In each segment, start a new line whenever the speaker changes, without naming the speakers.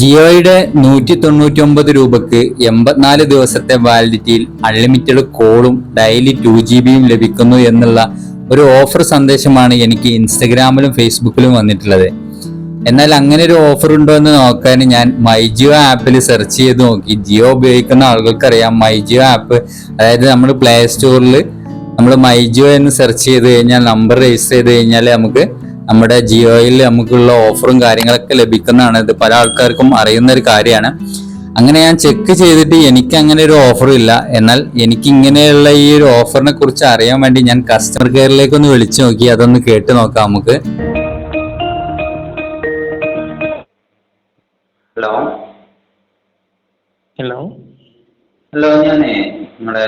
ജിയോയുടെ നൂറ്റി തൊണ്ണൂറ്റി ഒമ്പത് രൂപക്ക് എൺപത്തിനാല് ദിവസത്തെ വാലിഡിറ്റിയിൽ അൺലിമിറ്റഡ് കോളും ഡെയിലി ടു ജി ബിയും ലഭിക്കുന്നു എന്നുള്ള ഒരു ഓഫർ സന്ദേശമാണ് എനിക്ക് ഇൻസ്റ്റഗ്രാമിലും ഫേസ്ബുക്കിലും വന്നിട്ടുള്ളത്. എന്നാൽ അങ്ങനെ ഒരു ഓഫർ ഉണ്ടോ എന്ന് നോക്കാൻ ഞാൻ മൈ ജിയോ ആപ്പിൽ സെർച്ച് ചെയ്ത് നോക്കി. ജിയോ ഉപയോഗിക്കുന്ന ആളുകൾക്കറിയാം മൈ ജിയോ ആപ്പ് അതായത് നമ്മൾ പ്ലേ സ്റ്റോറിൽ നമ്മൾ മൈ ജിയോ എന്ന് സെർച്ച് ചെയ്ത് കഴിഞ്ഞാൽ നമ്പർ രജിസ്റ്റർ ചെയ്ത് കഴിഞ്ഞാൽ നമുക്ക് നമ്മുടെ ജിയോയിൽ നമുക്കുള്ള ഓഫറും കാര്യങ്ങളൊക്കെ ലഭിക്കുന്നതാണ്. ഇത് പല ആൾക്കാർക്കും അറിയുന്ന ഒരു കാര്യമാണ്. അങ്ങനെ ഞാൻ ചെക്ക് ചെയ്തിട്ട് എനിക്ക് അങ്ങനെ ഒരു ഓഫറും ഇല്ല. എന്നാൽ എനിക്ക് ഇങ്ങനെയുള്ള ഈ ഒരു ഓഫറിനെ കുറിച്ച് അറിയാൻ വേണ്ടി ഞാൻ കസ്റ്റമർ കെയറിലേക്ക് ഒന്ന് വിളിച്ചു നോക്കി. അതൊന്ന് കേട്ട് നോക്കാം നമുക്ക്. ഹലോ.
ഹലോ.
ഹലോ ഞാനേ നമ്മുടെ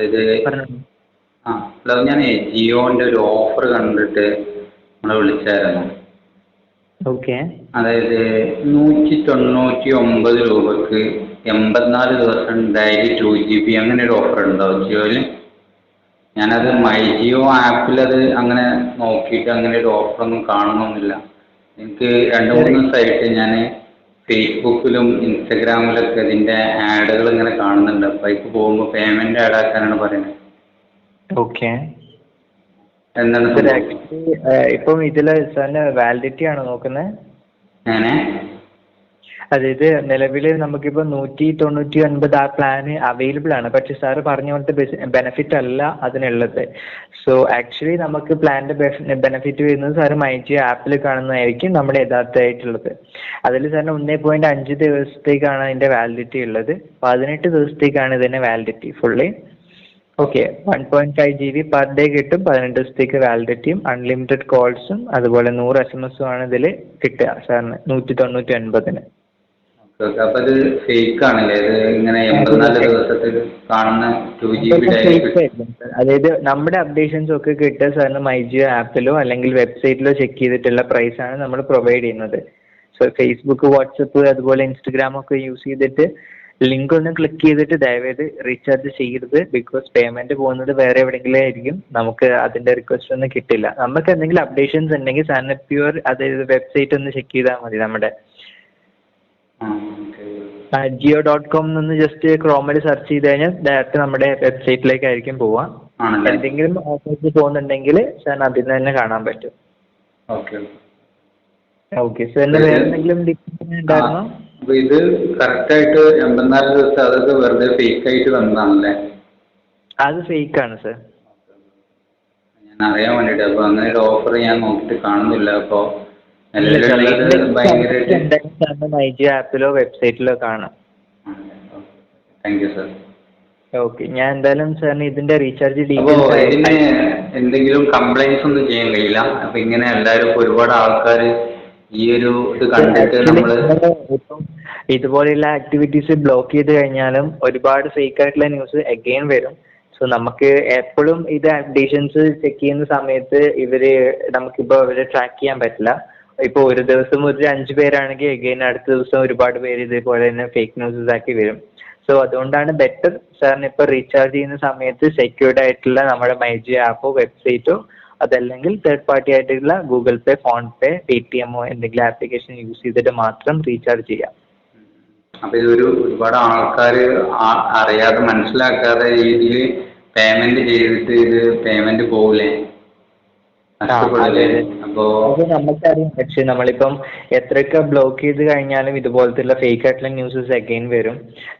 ഇത്
ആ ഹലോ ഞാനേ ജിയോന്റെ ഒരു ഓഫർ കണ്ടിട്ട് നമ്മളെ വിളിച്ചായിരുന്നു.
ഓക്കെ
അതായത് നൂറ്റി തൊണ്ണൂറ്റി ഒമ്പത് രൂപക്ക് എൺപത്തിനാല് ദിവസം ഡെയിലി ടു ജി ബി അങ്ങനെ ഒരു ഓഫർ ഉണ്ടോ? ജിയോയിൽ ഞാനത് മൈ ജിയോ ആപ്പിൽ അത് അങ്ങനെ നോക്കിയിട്ട് അങ്ങനെ ഒരു ഓഫർ ഒന്നും കാണണമെന്നില്ല എനിക്ക് രണ്ട് മൂന്ന് ദിവസമായിട്ട് ഞാൻ ഫേസ്ബുക്കിലും ഇൻസ്റ്റഗ്രാമിലൊക്കെ ഇതിന്റെ ആഡുകൾ ഇങ്ങനെ കാണുന്നുണ്ട്. അപ്പോൾ അതിക്ക് പോകുമ്പോൾ പേയ്മെന്റ് ആഡ് ആക്കാനാണ് പറയുന്നത്.
ഓക്കെ
എന്താണ്
ഇപ്പം ഇതിൽ സാറിന് വാലിഡിറ്റി ആണോ നോക്കുന്നത്
എങ്ങനെ?
അതായത് നിലവിൽ നമുക്കിപ്പോൾ നൂറ്റി തൊണ്ണൂറ്റി ഒൻപത് ആ പ്ലാന് അവൈലബിൾ ആണ്. പക്ഷെ സാർ പറഞ്ഞ പോലത്തെ ബെനിഫിറ്റ് അല്ല അതിനുള്ളത്. സോ ആക്ച്വലി നമുക്ക് പ്ലാനിന്റെ ബെനിഫിറ്റ് വരുന്നത് സാറ് മൈജി ആപ്പിൽ കാണുന്നതായിരിക്കും നമ്മുടെ യഥാർത്ഥമായിട്ടുള്ളത്. അതിൽ സാറിന് ഒന്നേ പോയിന്റ് അഞ്ച് ദിവസത്തേക്കാണ് അതിന്റെ വാലിഡിറ്റി ഉള്ളത്. പതിനെട്ട് ദിവസത്തേക്കാണ് ഇതിന്റെ validity fully okay one point five G B per day കിട്ടും. പതിനെട്ട് ദിവസത്തേക്ക് വാലിഡിറ്റിയും അൺലിമിറ്റഡ് കോൾസും അതുപോലെ നൂറ് എസ് എം എസും ആണ് ഇതിൽ കിട്ടുക സാറിന് നൂറ്റി തൊണ്ണൂറ്റി ഒൻപതിന്
ഓക്കെ ഓക്കെ അപ്പോൾ ഇത് ഫേക്ക് ആണല്ലേ? ഇത് ഇങ്ങനെ എൺപത്തിനാല് ദിവസത്തിൽ കാണുന്ന ടു ജി ബി
അതായത് നമ്മുടെ അപ്ഡേഷൻസ് ഒക്കെ കിട്ടുക സാറിന് മൈജിയോ ആപ്പിലോ അല്ലെങ്കിൽ വെബ്സൈറ്റിലോ ചെക്ക് ചെയ്തിട്ടുള്ള പ്രൈസ് ആണ് നമ്മൾ പ്രൊവൈഡ് ചെയ്യുന്നത്. സോ ഫേസ്ബുക്ക് വാട്സപ്പ് അതുപോലെ ഇൻസ്റ്റഗ്രാം ഒക്കെ യൂസ് ചെയ്തിട്ട് ലിങ്ക് ഒന്ന് ക്ലിക്ക് ചെയ്തിട്ട് ദയവേത് റീചാർജ് ചെയ്യരുത് ബിക്കോസ് പേയ്മെന്റ് പോകുന്നത് വേറെ എവിടെയെങ്കിലും ആയിരിക്കും. നമുക്ക് അതിന്റെ റിക്വസ്റ്റ് ഒന്നും കിട്ടില്ല. നമുക്ക് എന്തെങ്കിലും അപ്ഡേഷൻസ് ഉണ്ടെങ്കിൽ സാറിന് പ്യുവർ അതായത് വെബ്സൈറ്റ് ഒന്ന് ചെക്ക് ചെയ്താൽ മതി നമ്മുടെ. ജിയോ ഡോട്ട് കോം എന്ന് ജസ്റ്റ് ക്രോമിൽ സെർച്ച് ചെയ്ത് കഴിഞ്ഞാൽ ഡയറക്റ്റ് നമ്മുടെ വെബ്സൈറ്റിലേക്കായിരിക്കും പോവുക എന്തെങ്കിലും ഓഫേഴ്സ് പോകുന്നുണ്ടെങ്കിൽ സാറിന് അതിൽ നിന്ന് തന്നെ കാണാൻ പറ്റും.
ഓക്കെ
സാറിന് വേറെ എന്തെങ്കിലും ഉണ്ടായിരുന്നോ?
അപ്പോൾ ഇത് കറക്റ്റ് ആയിട്ട് എൺപത്തിനാല് ദിവസം അതൊക്കെ വെറുതെ ഫേക്ക് ആയിട്ട് വന്നതാണല്ലേ
അത് ഫേക്ക് ആണ് സർ
ഞാൻ അറിയാൻ വേണ്ടിട്ട്. അപ്പൊ അങ്ങനെ ഒരു ഓഫർ ഞാൻ നോക്കിട്ട് കാണുന്നില്ല.
മൈജിയോ ആപ്പിലോ വെബ്സൈറ്റിലോ കാണാം.
താങ്ക് യു സർ
ഓക്കെ ഞാൻ എന്തായാലും സാറിന് ഇതിന്റെ റീചാർജ്
എന്തെങ്കിലും കംപ്ലൈൻസ് ഒന്നും ചെയ്യാൻ കഴിയില്ല. അപ്പൊ ഇങ്ങനെ എല്ലാരും ഒരുപാട് ആൾക്കാർ ഈ ഒരു ഇത് കണ്ടിട്ട് നമ്മൾ
ഇതുപോലെയുള്ള ആക്ടിവിറ്റീസ് ബ്ലോക്ക് ചെയ്ത് കഴിഞ്ഞാലും ഒരുപാട് ഫേക്ക് ആയിട്ടുള്ള ന്യൂസ് അഗെയിൻ വരും. സോ നമുക്ക് എപ്പോഴും ഇത് അപ്ഡേഷൻസ് ചെക്ക് ചെയ്യുന്ന സമയത്ത് ഇവർ നമുക്കിപ്പോ അവരെ ട്രാക്ക് ചെയ്യാൻ പറ്റില്ല. ഇപ്പൊ ഒരു ദിവസം ഒരു അഞ്ച് പേരാണെങ്കിൽ അഗെയിൻ അടുത്ത ദിവസം ഒരുപാട് പേര് ഇതേപോലെ തന്നെ ഫേക്ക് ന്യൂസസ് ആക്കി വരും. സോ അതുകൊണ്ടാണ് ബെറ്റർ സാറിന് ഇപ്പൊ റീചാർജ് ചെയ്യുന്ന സമയത്ത് സെക്യൂർഡ് ആയിട്ടുള്ള നമ്മുടെ മൈജി ആപ്പോ വെബ്സൈറ്റോ അതല്ലെങ്കിൽ തേർഡ് പാർട്ടി ആയിട്ടുള്ള ഗൂഗിൾ പേ ഫോൺ പേ പേ ടി എമ്മോ എന്തെങ്കിലും ആപ്ലിക്കേഷൻ യൂസ് ചെയ്തിട്ട് മാത്രം റീചാർജ് ചെയ്യാം.
അപ്പൊ ഇതൊരു ഒരുപാട് ആൾക്കാർ അറിയാതെ മനസ്സിലാക്കാതെ രീതിയിൽ പേയ്മെന്റ് ചെയ്തിട്ട് ഇത് പേയ്മെന്റ് പോകില്ലേ
നമുക്കറിയാം പക്ഷെ നമ്മളിപ്പം എത്രയൊക്കെ ബ്ലോക്ക് ചെയ്ത് കഴിഞ്ഞാലും ഇതുപോലത്തെ ഫേക്ക് ആയിട്ടുള്ള ന്യൂസസ് അഗൈൻ വരും.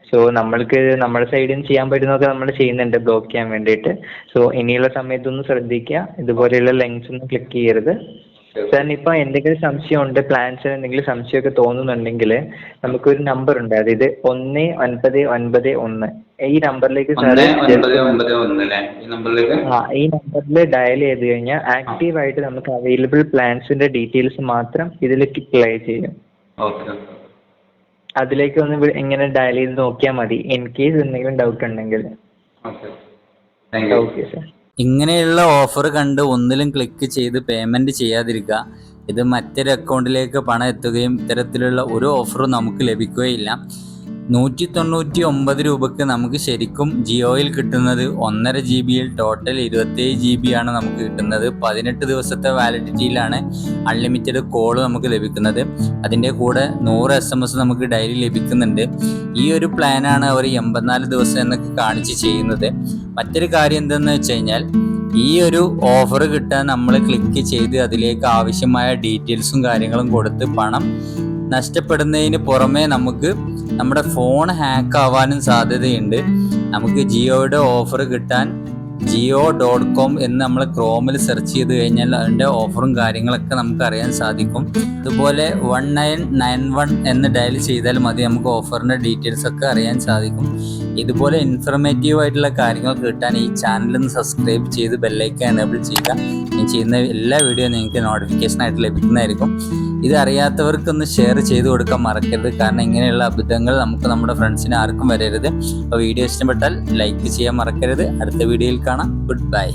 സോ നമ്മൾക്ക് നമ്മുടെ സൈഡിൽ നിന്ന് ചെയ്യാൻ പറ്റുന്നതൊക്കെ നമ്മൾ ചെയ്യുന്നുണ്ട് ബ്ലോക്ക് ചെയ്യാൻ വേണ്ടിയിട്ട്. സോ ഇനിയുള്ള സമയത്തൊന്ന് ശ്രദ്ധിക്കുക. ഇതുപോലെയുള്ള ലിങ്ക്സ് ഒന്നും ക്ലിക്ക് ചെയ്യരുത്. സാറിന് ഇപ്പോൾ എന്തെങ്കിലും സംശയം ഉണ്ട് പ്ലാൻസിന് എന്തെങ്കിലും സംശയമൊക്കെ തോന്നുന്നുണ്ടെങ്കിൽ നമുക്കൊരു നമ്പർ ഉണ്ട്. അതായത് ഒന്ന് ഒൻപത് ഒൻപത് ഒന്ന്. ഈ നമ്പറിലേക്ക് സാറ് ആ ഈ നമ്പറിൽ ഡയൽ ചെയ്ത് കഴിഞ്ഞാൽ ആക്റ്റീവ് ആയിട്ട് നമുക്ക് അവൈലബിൾ പ്ലാൻസിന്റെ ഡീറ്റെയിൽസ് മാത്രം ഇതിലേക്ക് പ്ലേ ചെയ്യും. അതിലേക്ക് ഒന്ന് ഇങ്ങനെ ഡയൽ ചെയ്ത് നോക്കിയാൽ മതി. ഇൻ കേസ് എന്തെങ്കിലും ഡൗട്ട് ഉണ്ടെങ്കിൽ
ഓക്കെ
സാർ
ഇങ്ങനെയുള്ള ഓഫർ കണ്ട് ഒന്നിലും ക്ലിക്ക് ചെയ്ത് പേയ്മെന്റ് ചെയ്യാതിരിക്കുക. ഇത് മറ്റൊരു അക്കൗണ്ടിലേക്ക് പണം എത്തുകയും ഇത്തരത്തിലുള്ള ഒരു ഓഫറും നമുക്ക് ലഭിക്കുകയില്ല. നൂറ്റി തൊണ്ണൂറ്റി ഒമ്പത് രൂപയ്ക്ക് നമുക്ക് ശരിക്കും ജിയോയിൽ കിട്ടുന്നത് ഒന്നര ജി ബിയിൽ ടോട്ടൽ ഇരുപത്തേഴ് ജി ബി ആണ് നമുക്ക് കിട്ടുന്നത്. പതിനെട്ട് ദിവസത്തെ വാലിഡിറ്റിയിലാണ് അൺലിമിറ്റഡ് കോൾ നമുക്ക് ലഭിക്കുന്നത്. അതിന്റെ കൂടെ നൂറ് എസ് എം എസ് നമുക്ക് ഡെയിലി ലഭിക്കുന്നുണ്ട്. ഈ ഒരു പ്ലാനാണ് അവർ എൺപത്തിനാല് ദിവസം എന്നൊക്കെ കാണിച്ച് ചെയ്യുന്നത്. മറ്റൊരു കാര്യം എന്തെന്ന് വെച്ച് കഴിഞ്ഞാൽ ഈ ഒരു ഓഫർ കിട്ടാൻ നമ്മൾ ക്ലിക്ക് ചെയ്ത് അതിലേക്ക് ആവശ്യമായ ഡീറ്റെയിൽസും കാര്യങ്ങളും കൊടുത്ത് പണം നഷ്ടപ്പെടുന്നതിന് പുറമേ നമുക്ക് നമ്മുടെ ഫോൺ ഹാക്ക് ആവാനും സാധ്യതയുണ്ട്. നമുക്ക് ജിയോയുടെ ഓഫർ കിട്ടാൻ ജിയോ ഡോട്ട് കോം എന്ന് നമ്മൾ ക്രോമിൽ സെർച്ച് ചെയ്ത് കഴിഞ്ഞാൽ അതിന്റെ ഓഫറും കാര്യങ്ങളൊക്കെ നമുക്ക് അറിയാൻ സാധിക്കും. അതുപോലെ വൺ നയൻ നയൻ വൺ എന്ന് ഡയൽ ചെയ്താൽ മതി നമുക്ക് ഓഫറിന്റെ ഡീറ്റെയിൽസ് ഒക്കെ അറിയാൻ സാധിക്കും. ഇതുപോലെ ഇൻഫർമേറ്റീവ് ആയിട്ടുള്ള കാര്യങ്ങൾ കിട്ടാൻ ഈ ഒന്ന് സബ്സ്ക്രൈബ് ചെയ്ത് ബെല്ലൈക്കൻ എനേബിൾ ചെയ്യുക. ഞാൻ ചെയ്യുന്ന എല്ലാ വീഡിയോ നിങ്ങൾക്ക് നോട്ടിഫിക്കേഷൻ ആയിട്ട് ലഭിക്കുന്നതായിരിക്കും. ഇത് അറിയാത്തവർക്കൊന്ന് ഷെയർ ചെയ്ത് കൊടുക്കാൻ മറക്കരുത്. കാരണം ഇങ്ങനെയുള്ള അബദ്ധങ്ങൾ നമുക്ക് നമ്മുടെ ഫ്രണ്ട്സിന് ആർക്കും വരരുത്. അപ്പോൾ വീഡിയോ ഇഷ്ടപ്പെട്ടാൽ ലൈക്ക് ചെയ്യാൻ മറക്കരുത്. അടുത്ത വീഡിയോയിൽ കാണാം. Good bye